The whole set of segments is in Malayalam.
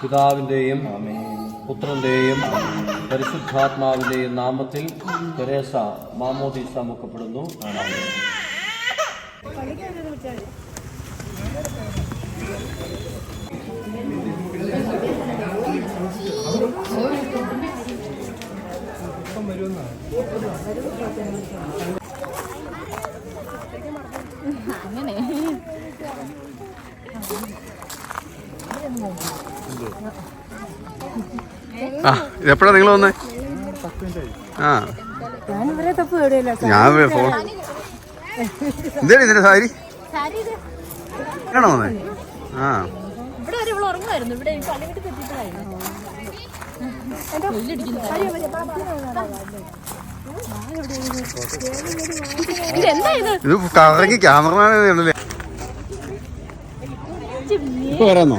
പിതാവിന്റെയും പുത്രന്റെയും പരിശുദ്ധാത്മാവിന്റെയും നാമത്തിൽ തെരേസ മാമോദീസ മുക്കപ്പെടുന്നു. അങ്ങനെ ആ എപ്പോഴാ നിങ്ങൾ വന്നേ? ആ. ഞാൻ ഇവരെ തപ്പ് എവിടെയല്ല ഞാൻ വേ- ഫോൺ എന്തേലും ഇതിന്റെ സാരി? സാരി ഇത് ആണോ വന്നേ? ആ. ഇവിടെ വരെ ഇവിടെ ഉറങ്ങുമായിരുന്നു. ഇവിടെ എനിക്ക് പള്ളി വീട്ടിൽ ഇതെന്താ ഇത് കറങ്ങി ക്യാമറമാനല്ലേ ഇപ്പൊ വരാന്നോ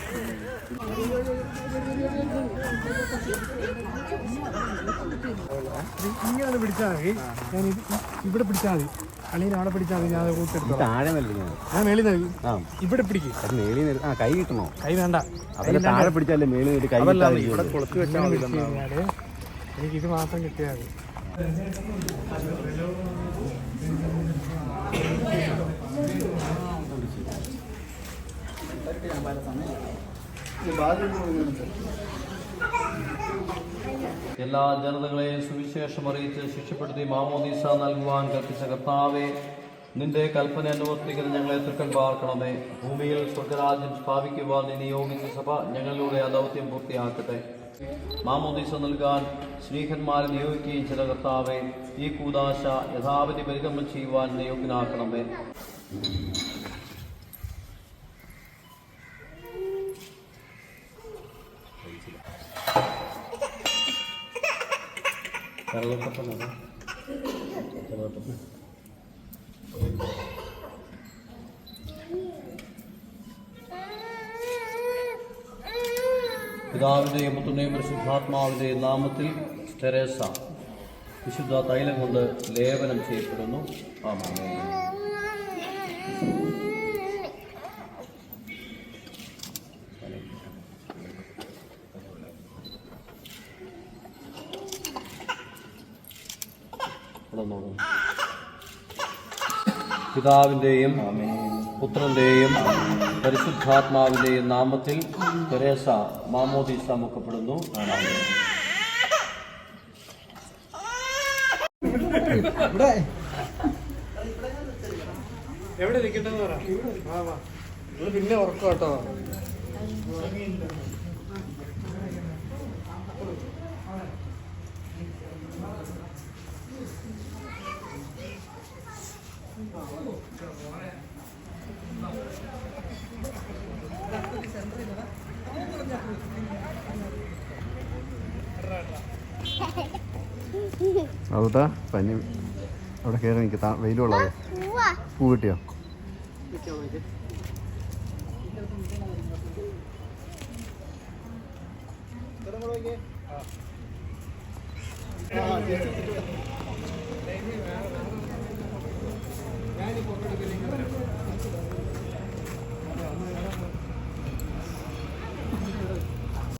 ഇങ്ങനെ പിടിച്ചാൽ മതി. ഞാൻ ഇവിടെ പിടിച്ചാൽ മതി. അല്ലെങ്കിൽ അവിടെ പിടിച്ചാൽ മതി. ഞാൻ കൂട്ടിട്ടു കൂട്ടെടുത്തോളാം താഴെ നൽകുന്നത് ഞാൻ. മേളിൽ നൽകി ഇവിടെ പിടിക്കും. അത് മേളിൽ ആ കൈ കിട്ടണോ? കൈ വേണ്ട. അതല്ല താഴെ പിടിച്ചാലേ മേളിൽ നിന്ന് കൈ ഇവിടെ ഇരിക്കുള്ളൂ. വെച്ചാൽ എനിക്ക് ഇത് മാത്രം കിട്ടിയാൽ മതി. എല്ലാ ജനതകളെയും സുവിശേഷം അറിയിച്ച് ശിക്ഷപ്പെടുത്തി മാമോദീസ നൽകുവാൻ കൽപ്പിച്ച കർത്താവെ നിന്റെ കൽപ്പന അനുവർത്തിക്കുന്ന ഞങ്ങളെ തൃക്കൻ പാർക്കണമേ ഭൂമിയിൽ സ്വർഗരാജ്യം സ്ഥാപിക്കുവാൻ നീ നിയോഗിച്ച സഭ ഞങ്ങളിലൂടെ ആ ദൗത്യം പൂർത്തിയാക്കട്ടെ. മാമോദീസ നൽകാൻ സ്നേഹന്മാരെ നിയോഗിക്കുകയും ചില കർത്താവെ ഈ കൂതാശ യഥാവിധി പരിഗമനം ചെയ്യുവാൻ നിയോഗിക്കണമേ പിതാവിന്റെയും പുത്രന്റെയും പരിശുദ്ധാത്മാവിന്റെയും നാമത്തിൽ തെരേസ വിശുദ്ധ തൈലം കൊണ്ട് ലേപനം ചെയ്യപ്പെടുന്നു. ആമേൻ. ഇവിടെ നോക്കും പിതാവിന്റെയും പുത്രന്റെയും പരിശുദ്ധാത്മാവിന്റെയും നാമത്തിൽ തെരേസ മാമോദീസ മുക്കപ്പെടുന്നു എവിടെ നിൽക്കട്ടെന്ന് പറ. വാ വാ. ഇത് പിന്നെ ഉറക്കം കേട്ടോ. അതുട്ടാ പനി. അവിടെ കയറി നിൽക്കുക വെയിലുള്ളത് പൂ കിട്ടിയോ? ആ